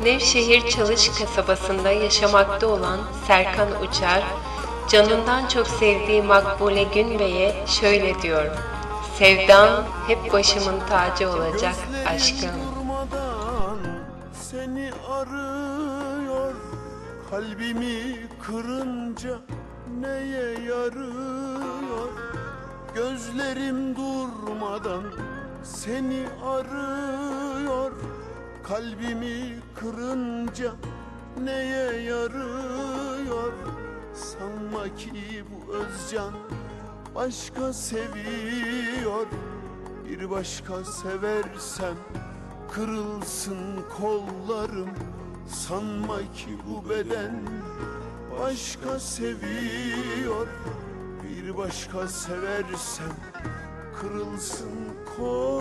Nevşehir Çalış kasabasında yaşamakta olan Serkan Uçar, canından çok sevdiği Makbule Günbey'e şöyle diyor. Sevdam hep başımın tacı olacak aşkım. seni arıyor Kalbimi kırınca neye yarıyor Gözlerim durmadan seni arıyor Kalbimi kırınca neye yarıyor? Sanma ki bu özcan başka seviyor. Bir başka seversem kırılsın kollarım. Sanma ki bu beden başka seviyor. Bir başka seversem kırılsın kollarım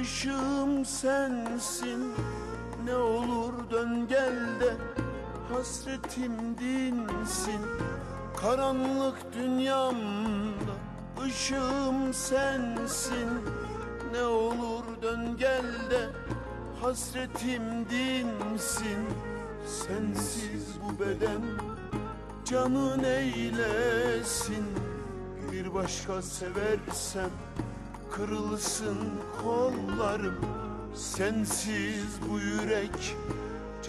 ışığım sensin. Ne olur dön gel de hasretim dinsin. Karanlık dünyamda ışığım sensin. Ne olur dön gel de hasretim dinsin. Sensiz bu beden canın eylesin. Bir başka seversem kırılsın kollarım Sensiz bu yürek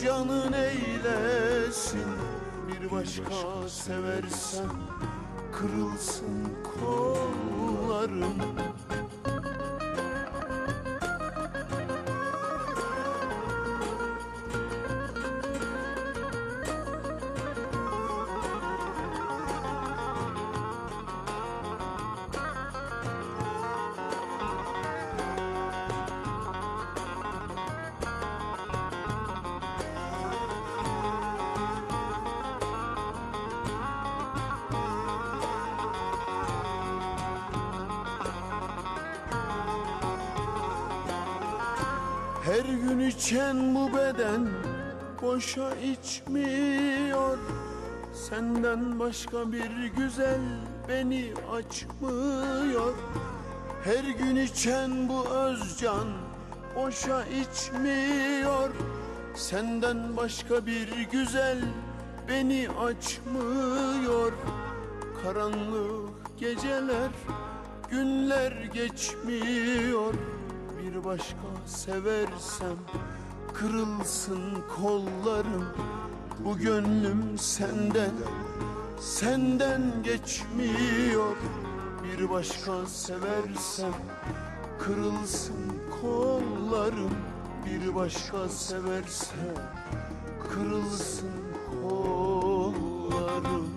canın eylesin. Bir başka seversem kırılsın kollarım Her gün içen bu beden boşa içmiyor. Senden başka bir güzel beni açmıyor. Her gün içen bu özcan boşa içmiyor. Senden başka bir güzel beni açmıyor. Karanlık geceler günler geçmiyor bir başka seversem Kırılsın kollarım. Bu gönlüm senden Senden geçmiyor. Bir başka seversem Kırılsın kollarım. Bir başka seversem Kırılsın kollarım.